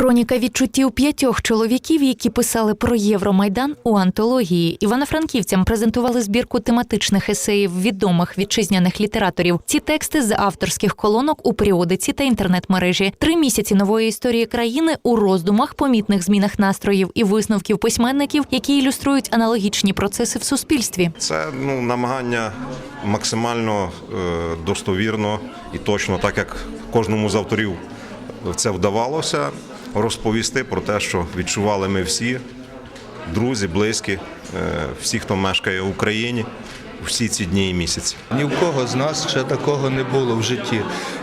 Хроніка відчуттів п'ятьох чоловіків, які писали про Євромайдан у антології. Івано-франківцям презентували збірку тематичних есеїв відомих вітчизняних літераторів. Ці тексти з авторських колонок у періодиці та інтернет-мережі. Три місяці нової історії країни у роздумах, помітних змінах настроїв і висновків письменників, які ілюструють аналогічні процеси в суспільстві. Це ну, намагання максимально е, достовірно і точно, так як кожному з авторів це вдавалося, розповісти про те, що відчували ми всі, друзі, близькі, е, всі, хто мешкає в Україні, всі ці дні і місяці. Ні в кого з нас ще такого не було в житті.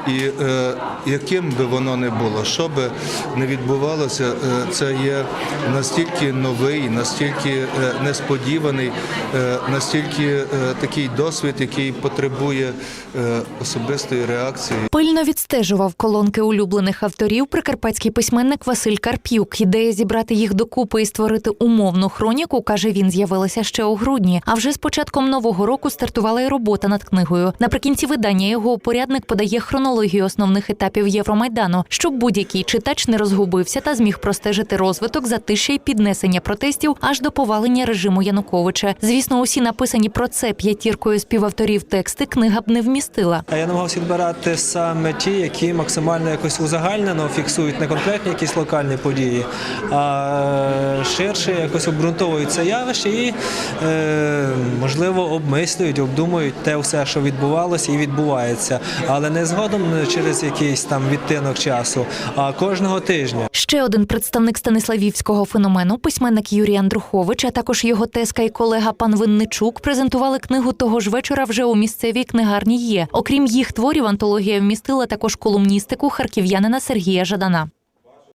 І е, яким би воно не було, що би не відбувалося, е, це є настільки новий, настільки е, несподіваний, е, настільки е, такий досвід, який потребує е, особистої реакції. Пильно відстежував колонки улюблених авторів прикарпатський письменник Василь Карп'юк. Ідея зібрати їх докупи і створити умовну хроніку, каже він, з'явилася ще у грудні. А вже з початком нового року стартувала і робота над книгою. Наприкінці видання його упорядник подає хронологію основних етапів Євромайдану, щоб будь-який читач не розгубився та зміг простежити розвиток затишя й піднесення протестів аж до повалення режиму Януковича. Звісно, усі написані про це п'ятіркою співавторів тексти книга б не вмістила. А я намагався відбирати саме ті, які максимально якось узагальнено фіксують не конкретні якісь локальні події, а ширше якось обґрунтовують це явище і, е, можливо, обмислюють, обдумують те все, що відбувалося і відбувається, але не згодом не через якийсь там відтинок часу, а кожного тижня. Ще один представник станиславівського феномену, письменник Юрій Андрухович, а також його теска і колега пан Винничук презентували книгу того ж вечора вже у місцевій книгарні є. Окрім їх творів, антологія вмістила також колумністику харків'янина Сергія Жадана.